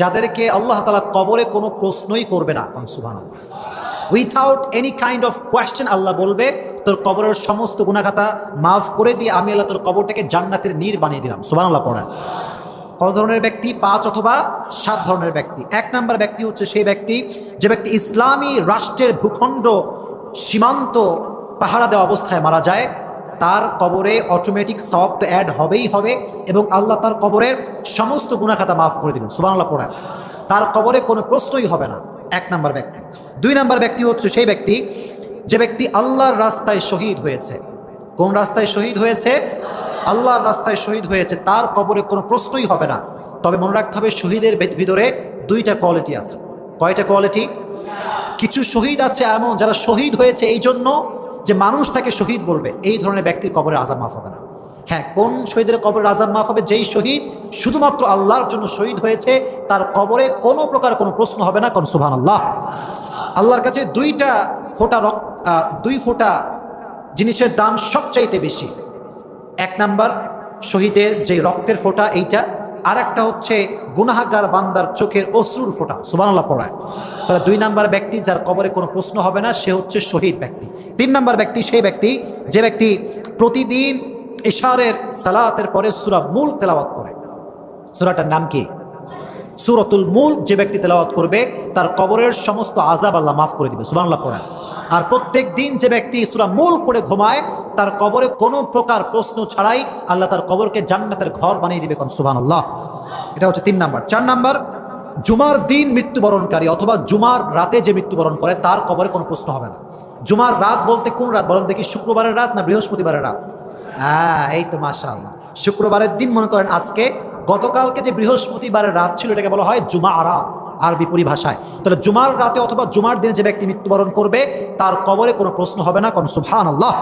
যাদেরকে আল্লাহ তালা কবরে কোনো প্রশ্নই করবে না। সুবাহ without any kind of question আল্লাহ বলবে, তোর কবরের সমস্ত গুণাখাতা মাফ করে দিয়ে আমি আল্লাহ তোর কবরটাকে জান্নাতের নীর বানিয়ে দিলাম। সুবান আল্লাহ পড়েন। কত ধরনের ব্যক্তি? পাঁচ অথবা সাত ধরনের ব্যক্তি। এক নাম্বার ব্যক্তি হচ্ছে সেই ব্যক্তি যে ব্যক্তি ইসলামী রাষ্ট্রের ভূখণ্ড সীমান্ত পাহারা দেওয়া অবস্থায় মারা যায়। তার কবরে অটোমেটিক সব তো অ্যাড হবেই হবে এবং আল্লাহ তার কবরের সমস্ত গুণাখাতা মাফ করে দেবেন। সুবান আল্লাহ পড়েন। তার কবরে কোনো প্রশ্নই হবে না, এক নাম্বার ব্যক্তি। দুই নাম্বার ব্যক্তি হচ্ছে সেই ব্যক্তি যে ব্যক্তি আল্লাহর রাস্তায় শহীদ হয়েছে। কোন রাস্তায় শহীদ হয়েছে? আল্লাহর রাস্তায় শহীদ হয়েছে, তার কবরে কোনো প্রশ্নই হবে না। তবে মনে রাখতে হবে শহীদের ভিতরে দুইটা কোয়ালিটি আছে। কয়টা কোয়ালিটি কিছু শহীদ আছে এমন যারা শহীদ হয়েছে এই জন্য যে মানুষ তাকে শহীদ বলবে, এই ধরনের ব্যক্তির কবরে আজাব মাফ হবে না। হ্যাঁ কোন শহীদের কবরের আজাব মাফ হবে? যেই শহীদ শুধুমাত্র আল্লাহর জন্য শহীদ হয়েছে, তার কবরে কোনো প্রকার কোনো প্রশ্ন হবে না কোন সুবহান আল্লাহ আল্লাহর কাছে দুইটা ফোঁটা রক দুই ফোঁটা জিনিসের দাম সবচাইতে বেশি। এক নাম্বার, শহীদের যে রক্তের ফোঁটা, এইটা আর একটা হচ্ছে গুনাহাগার বান্দার চোখের অশ্রুর ফোঁটা, সুবহানাল্লাহ পড়ায়। তাহলে দুই নাম্বার ব্যক্তি যার কবরে কোনো প্রশ্ন হবে না, সে হচ্ছে শহীদ ব্যক্তি। তিন নাম্বার ব্যক্তি সেই ব্যক্তি যে ব্যক্তি প্রতিদিন ইশারের সালাতের পরে সুরা মূল তেলাওয়াত করে। সুরাটার নাম কি? সুরতুল মূল, যে ব্যক্তি তেলাওয়াত করবে, তার কবরের সমস্ত আজাব আল্লাহ মাফ করে দিবে, সুবহানাল্লাহ পড়ায়। আর প্রত্যেক দিন যে ব্যক্তি সুরা মূল করে ঘুমায় তার কবরে কোনো প্রকার প্রশ্ন ছাড়াই আল্লাহ তার কবরকে জান্নাতের ঘর বানিয়ে দিবে কোন সুবহানাল্লাহ। এটা হচ্ছে তিন নাম্বার। চার নাম্বার, জুমার দিন মৃত্যুবরণকারী অথবা জুমার রাতে যে মৃত্যুবরণ করে, তার কবরে কোনো প্রশ্ন হবে না। জুমার রাত বলতে কোন রাত? বলেন দেখি, শুক্রবারের রাত না বৃহস্পতিবারের রাত? হ্যাঁ এই তো মাশা আল্লাহ শুক্রবারের দিন মনে করেন আজকে, গতকালকে যে বৃহস্পতিবারের রাত ছিল, এটাকে বলা হয় জুমা রাত, আরবি পরিভাষায়। তাহলে জুমার রাতে অথবা জুমার দিনে যে ব্যক্তি মৃত্যুবরণ করবে, তার কবরে কোনো প্রশ্ন হবে না কোন সুবহান আল্লাহ